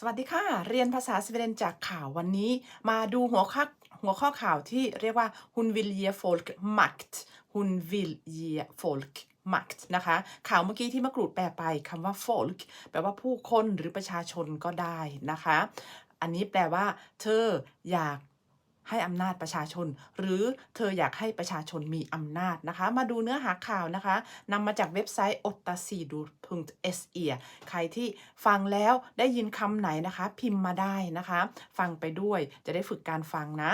สวัสดีค่ะ เรียนภาษาสวีเดนจากข่าววันนี้ มาดูหัวข้อหัวข้อข่าวที่เรียกว่า hun vill ge folk makt hun vill ge folk makt นะคะ ข่าวเมื่อกี้ที่มะกรูดแปลไปคำว่า folk แปลว่าผู้คนหรือประชาชนก็ได้นะคะ อันนี้แปลว่า เธออยาก ให้อำนาจประชาชน หรือเธออยากให้ประชาชนมีอำนาจนะคะ มาดูเนื้อหาข่าวนะคะนำมาจากเว็บไซต์ o t a s i d u s e ใครที่ฟังแล้วได้ยินคำไหนนะคะ พิมพ์มาได้นะคะ ฟังไปด้วยจะได้ฝึกการฟังนะ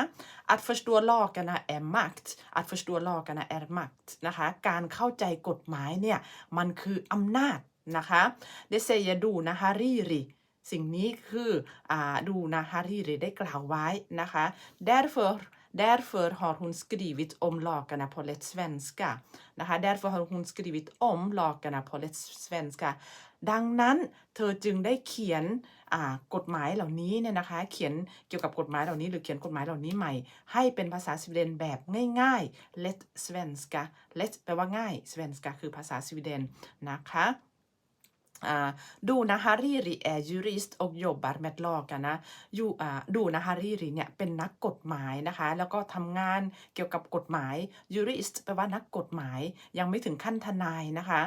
att förstå lagarna är makt att förstå lagarna är makt นะคะ การเข้าใจกฎหมายเนี่ย มันคืออำนาจนะคะ det säger Dona Hariri สิ่งนี้คืออดูนะฮารีเรได้กล่าวไว้นะคะ därför därför har hon skrivit om lagarna på lätt svenska นะคะ därför har hon skrivit om lagarna på lätt svenska ดังนั้นเธอจึงได้เขียนกฎหมายเหล่านี้เนี่ยนะคะ เขียนเกี่ยวกับกฎหมายเหล่านี้ หรือเขียนกฎหมายเหล่านี้ใหม่ ให้เป็นภาษาสวีเดนแบบง่ายๆ lätt svenska lätt แปลว่าง่าย svenska คือภาษาสวีเดนนะคะ Dona Hariri är jurist och jobbar med lagarna อยู่ดูนะฮารีรีเนี่ยเป็นนักกฎหมายนะคะ แล้วก็ทำงานเกี่ยวกับกฎหมาย jurist แปลว่านักกฎหมาย ยังไม่ถึงขั้นทนายนะคะ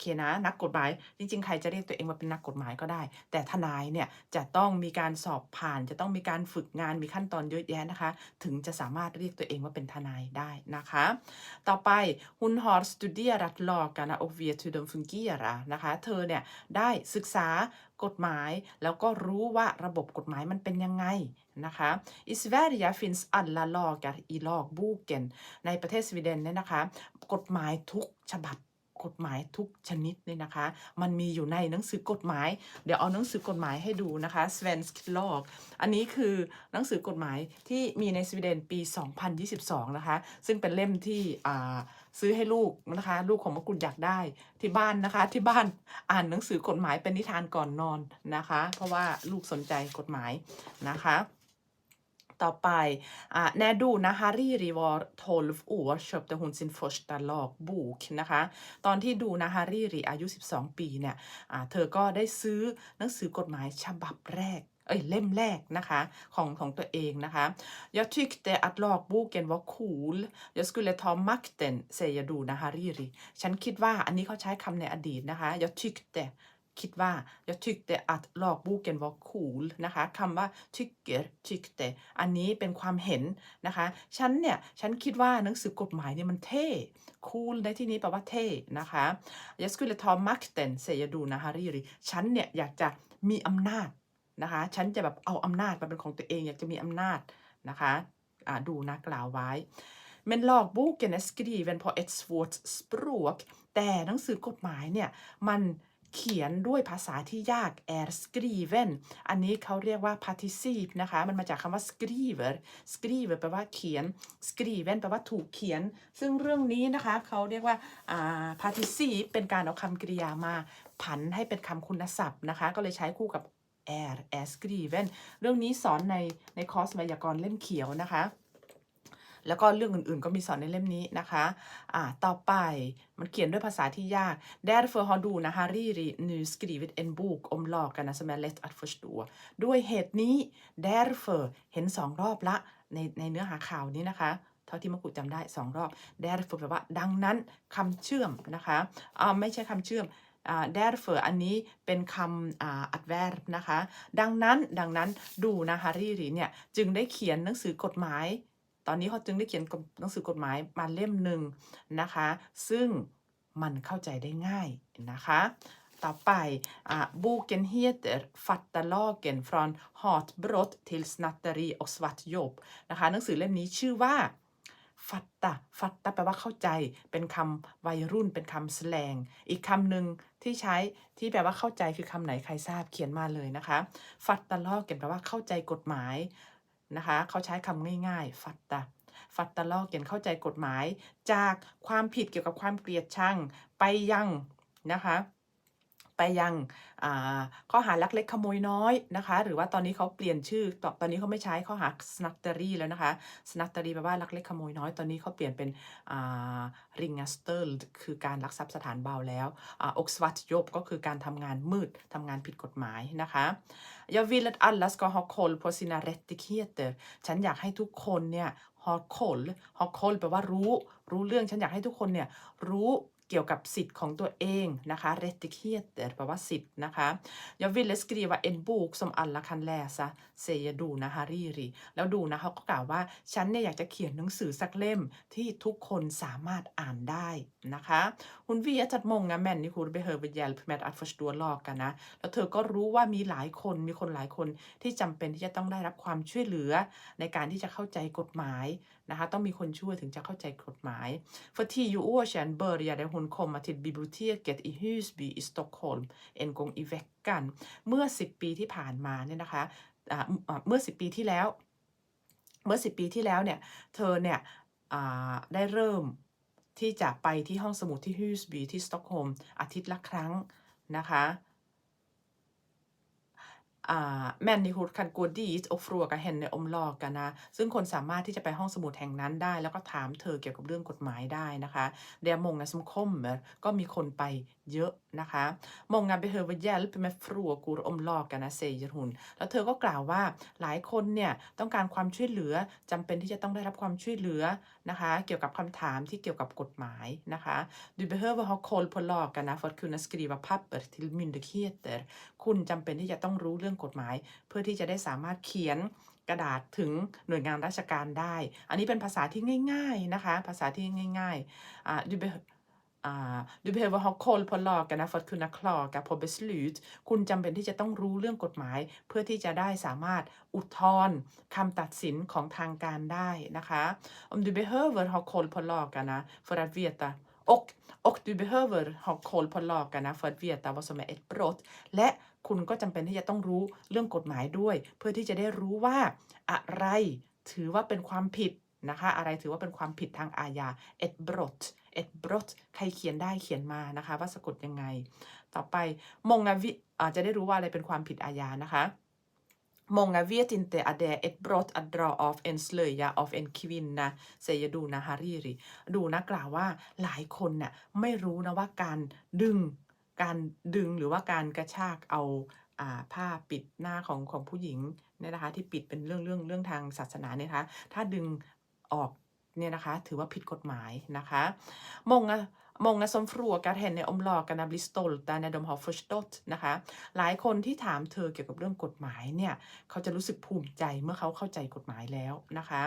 เคนะ นักกฎหมาย จริง ๆ ใครจะเรียกตัวเองว่าเป็นนักกฎหมายก็ได้ แต่ทนายเนี่ยจะต้องมีการสอบผ่าน จะต้องมีการฝึกงานมีขั้นตอนเยอะแยะนะคะ ถึงจะสามารถเรียกตัวเองว่าเป็นทนายได้นะคะ ต่อไป hon har studerat lagarna och vet hur de fungerar นะคะ เธอเนี่ยได้ศึกษากฎหมายแล้วก็รู้ว่าระบบกฎหมายมันเป็นยังไงนะคะ I Sverige finns alla lagar i lagboken ในประเทศสวีเดนเนี่ยนะคะ กฎหมายทุกฉบับ กฎหมายทุกชนิดเลยนะคะ มันมีอยู่ในหนังสือกฎหมาย เดี๋ยวเอาหนังสือกฎหมายให้ดูนะคะ Svensk lag อันนี้คือหนังสือกฎหมายที่มีในสวีเดนปี 2022 นะคะ ซึ่งเป็นเล่มที่ซื้อให้ลูกนะคะ ลูกของมะกุฎอยากได้ที่บ้านนะคะ ที่บ้านอ่านหนังสือกฎหมายเป็นนิทานก่อนนอนนะคะ เพราะว่าลูกสนใจกฎหมายนะคะ ต่อไปแนดูนะคะรีรีวอร์ทอลฟ์อัวชอบแต่หุ่นสินฟอร์สตลอกบุกนะคะ ตอนที่ดูนะคะรีรีอายุ 12 ปีเนี่ยเธอก็ได้ซื้อหนังสือกฎหมายฉบับแรกเอ้ยเล่มแรกนะคะของของตัวเองนะคะ Jag tyckte att lagboken var cool Jag skulle ta makten säger du นะฮารีรีฉันคิดว่าอันนี้เขาใช้คำในอดีตนะคะ Jag tyckte คิดว่า jag tyckte att lagboken var cool นะคะคำว่า tycker tyckte อันนี้เป็นความเห็นนะคะ ฉันเนี่ย ฉันคิดว่าหนังสือกฎหมายเนี่ยมันเท่ cool ในที่นี้แปลว่าเท่นะคะ jag skulle ta makten säger Dona Hariri ฉันเนี่ยอยากจะมีอำนาจนะคะ ฉันจะแบบเอาอำนาจมาเป็นของตัวเอง อยากจะมีอำนาจนะคะะดูนะกล่าวไว้ men lagboken är skriven på ett svårt språk แต่หนังสือกฎหมายเนี่ย มัน เขียนด้วยภาษาที่ยาก är skriven อันนี้เขาเรียกว่า participe นะคะ มันมาจากคำว่า skriver skriver แปลว่าเขียน skriven แปลว่าถูกเขียน ซึ่งเรื่องนี้นะคะเขาเรียกว่า participe เป็นการเอาคำกริยามาผันให้เป็นคำคุณศัพท์นะคะ ก็เลยใช้คู่กับ är är skriven เรื่องนี้สอนในในคอร์สไวยากรณ์เล่มเขียวนะคะ แล้วก็เรื่องอื่นๆ ก็มีสอนในเล่มนี้นะคะอ่าต่อไปมันเขียนด้วยภาษาที่ยาก Därför har Dona Hariri nu skrivit en bok om lagarna som är lätt att förstå ด้วยเหตุนี้ Därför เห็นสองรอบละในในเนื้อหาข่าวนี้นะคะเท่าที่มกุฎจำได้สองรอบ Därför แปลว่า ดังนั้นคำเชื่อมนะคะอ่าไม่ใช่คำเชื่อมอ่า därför อันนี้เป็นคำอ่า adverb นะคะ ดังนั้นดังนั้นดูนะฮารีรีเนี่ย จึงได้เขียนหนังสือกฎหมาย ตอนนี้เขาจึงได้เขียนหนังสือกฎหมายมาเล่มหนึ่งนะคะ ซึ่งมันเข้าใจได้ง่ายนะคะ ต่อไปอ่า boken heter Fatta lagen från hatbrott till snatteri och svart jobb นะคะ หนังสือเล่มนี้ชื่อว่า fatta fatta แปลว่าเข้าใจ เป็นคำวัยรุ่น เป็นคำแสลง อีกคำหนึ่งที่ใช้ที่แปลว่าเข้าใจคือคำไหนใครทราบเขียนมาเลยนะคะ fatta lagen แปลว่าเข้าใจกฎหมาย นะคะ เขาใช้คำง่ายๆ ฟัตตาฟัตตาลอกเขียนเข้าใจกฎหมาย จากความผิดเกี่ยวกับความเกลียดชังไปยังนะคะ ไปยังข้อหาลักเล็กขโมยน้อยนะคะ หรือว่าตอนนี้เขาเปลี่ยนชื่อตตอนนี้เขาไม่ใช้ข้อหา snatteri แล้วนะคะ snatteri แปลว่าลักเล็กขโมยน้อย ตอนนี้เขาเปลี่ยนเป็นอ่า ringa stöld คือการลักทรัพย์สถานเบาแล้วอ่า och svartjobb ก็คือการทำงานมืดทำงานผิดกฎหมายนะคะ Jag vill att alla ska ha koll på sina rättigheter ฉันอยากให้ทุกคนเนี่ย ha koll ha koll แปลว่ารู้ รู้เรื่องฉันอยากให้ทุกคนเนี่ยรู้ เกี่ยวกับสิทธิ์ของตัวเองนะคะ rättigheter แปลว่าสิทธิ์นะคะ Jag ville skriva en bok som alla kan läsa säger Dona Hariri แล้วดูนะเขาก็กล่าวว่า ฉันเนี่ยอยากจะเขียนหนังสือสักเล่มที่ทุกคนสามารถอ่านได้นะคะ Hon vet att många människor behöver hjälp med att förstå lagarna แล้วเธอก็รู้ว่ามีหลายคนมีคนหลายคนที่จำเป็นที่จะต้องได้รับความช่วยเหลือ ในการที่จะเข้าใจกฎหมายนะคะ ต้องมีคนช่วยถึงจะเข้าใจกฎหมาย För tio år sedan började hon komma till biblioteket i Husby i Stockholm en gång i veckan เมื่อ 10 ปีที่ผ่านมาเนี่ยนะคะเมื่อ 10 ปีที่แล้ว เมื่อ 10 ปีที่แล้วเนี่ยเธอเนี่ยได้เริ่มที่จะไปที่ห้องสมุดที่ฮิวส์บีที่สต็อกโฮล์มอาทิตย์ละครั้งนะคะ människor kan gå dit och fråga henne om lagarna ซึ่งคนสามารถที่จะไปห้องสมุดแห่งนั้นได้ แล้วก็ถามเธอเกี่ยวกับเรื่องกฎหมายได้นะคะ Det är många som kommer ก็มีคนไปเยอะนะคะ Många behöver hjälp med frågor om lagarna säger hon แล้วเธอก็กล่าวว่าหลายคนเนี่ยต้องการความช่วยเหลือจำเป็นที่จะต้องได้รับความช่วยเหลือนะคะเกี่ยวกับคำถามที่เกี่ยวกับกฎหมายนะคะ Du behöver ha koll på lagarna för att kunna skriva papper till myndigheter คุณจำเป็นที่จะต้องรู้เรื่องกฎหมาย เพื่อที่จะได้สามารถเขียนกระดาษถึงหน่วยงานราชการได้ อันนี้เป็นภาษาที่ง่าย ๆนะคะ ภาษาที่ง่ายๆอ่า du be อ่า du behöver ha koll på lagarna för att kunna klaga på beslut คุณจำเป็นที่จะต้องรู้เรื่องกฎหมาย เพื่อที่จะได้สามารถอุทธรณ์คำตัดสินของทางการได้นะคะ om du behöver ha koll på lagarna för att veta och och du behöver ha koll på lagarna för att veta vad som är ett brott และคุณก็จำเป็นที่จะต้องรู้เรื่องกฎหมายด้วย เพื่อที่จะได้รู้ว่าอะไรถือว่าเป็นความผิด นะคะอะไรถือว่าเป็นความผิดทางอาญา ett brott ett brott ใครเขียนได้เขียนมานะคะ ว่าสะกดยังไง ต่อไปมงวิอาจจะได้รู้ว่าอะไรเป็นความผิดอาญานะคะ Många vet inte att det är ett brott att dra av en slöja av en kvinna säger Dona Hariri ดูนะกล่าวว่าหลายคนเนี่ยไม่รู้นะว่าการดึง การดึงหรือว่าการกระชากเอาอ่าผ้าปิดหน้าของของผู้หญิงเนี่ยนะคะที่ปิดเป็นเรื่องเรื่องเรื่องทางศาสนาเนี่ยนะคะถ้าดึง ออกเนี่ยนะคะ ถือว่าผิดกฎหมายนะคะ Många Många som frågar henne om lagarna blir stolta när de har förstått นะคะ หลายคนที่ถามเธอเกี่ยวกับเรื่องกฎหมายเนี่ย เขาจะรู้สึกภูมิใจเมื่อเขาเข้าใจกฎหมายแล้วนะคะ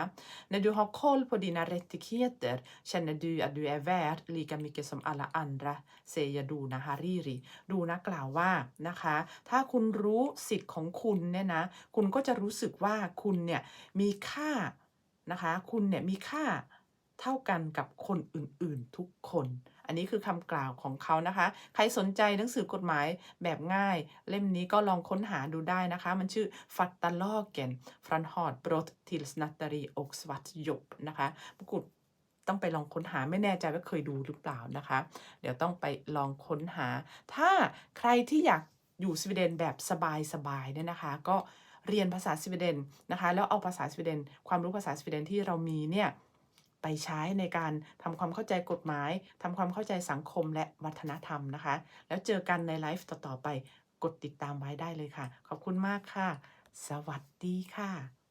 När du har koll på dina rättigheter känner du att du är värd lika mycket som alla andra säger Dona Hariri ดูนะกล่าวว่านะคะ ถ้าคุณรู้สิทธิ์ของคุณเนี่ยนะ คุณก็จะรู้สึกว่าคุณเนี่ยมีค่า นะคะ คุณเนี่ยมีค่าเท่ากันกับคนอื่นๆทุกคน อันนี้คือคำกล่าวของเขานะคะ ใครสนใจหนังสือกฎหมายแบบง่าย เล่มนี้ก็ลองค้นหาดูได้นะคะ มันชื่อ Fatalagen från hatbrott till snatteri och svartjobb นะคะปรากฏต้องไปลองค้นหาไม่แน่ใจว่าเคยดูหรือเปล่านะคะ เดี๋ยวต้องไปลองค้นหา ถ้าใครที่อยากอยู่สวีเดนแบบสบายๆเนี่ยนะคะ ก็ เรียนภาษาสวีเดนนะคะ แล้วเอาภาษาสวีเดน ความรู้ภาษาสวีเดนที่เรามีเนี่ยไปใช้ในการทำความเข้าใจกฎหมายทำความเข้าใจสังคมและวัฒนธรรมนะคะ แล้วเจอกันในไลฟ์ต่อๆไป กดติดตามไว้ได้เลยค่ะ ขอบคุณมากค่ะ สวัสดีค่ะ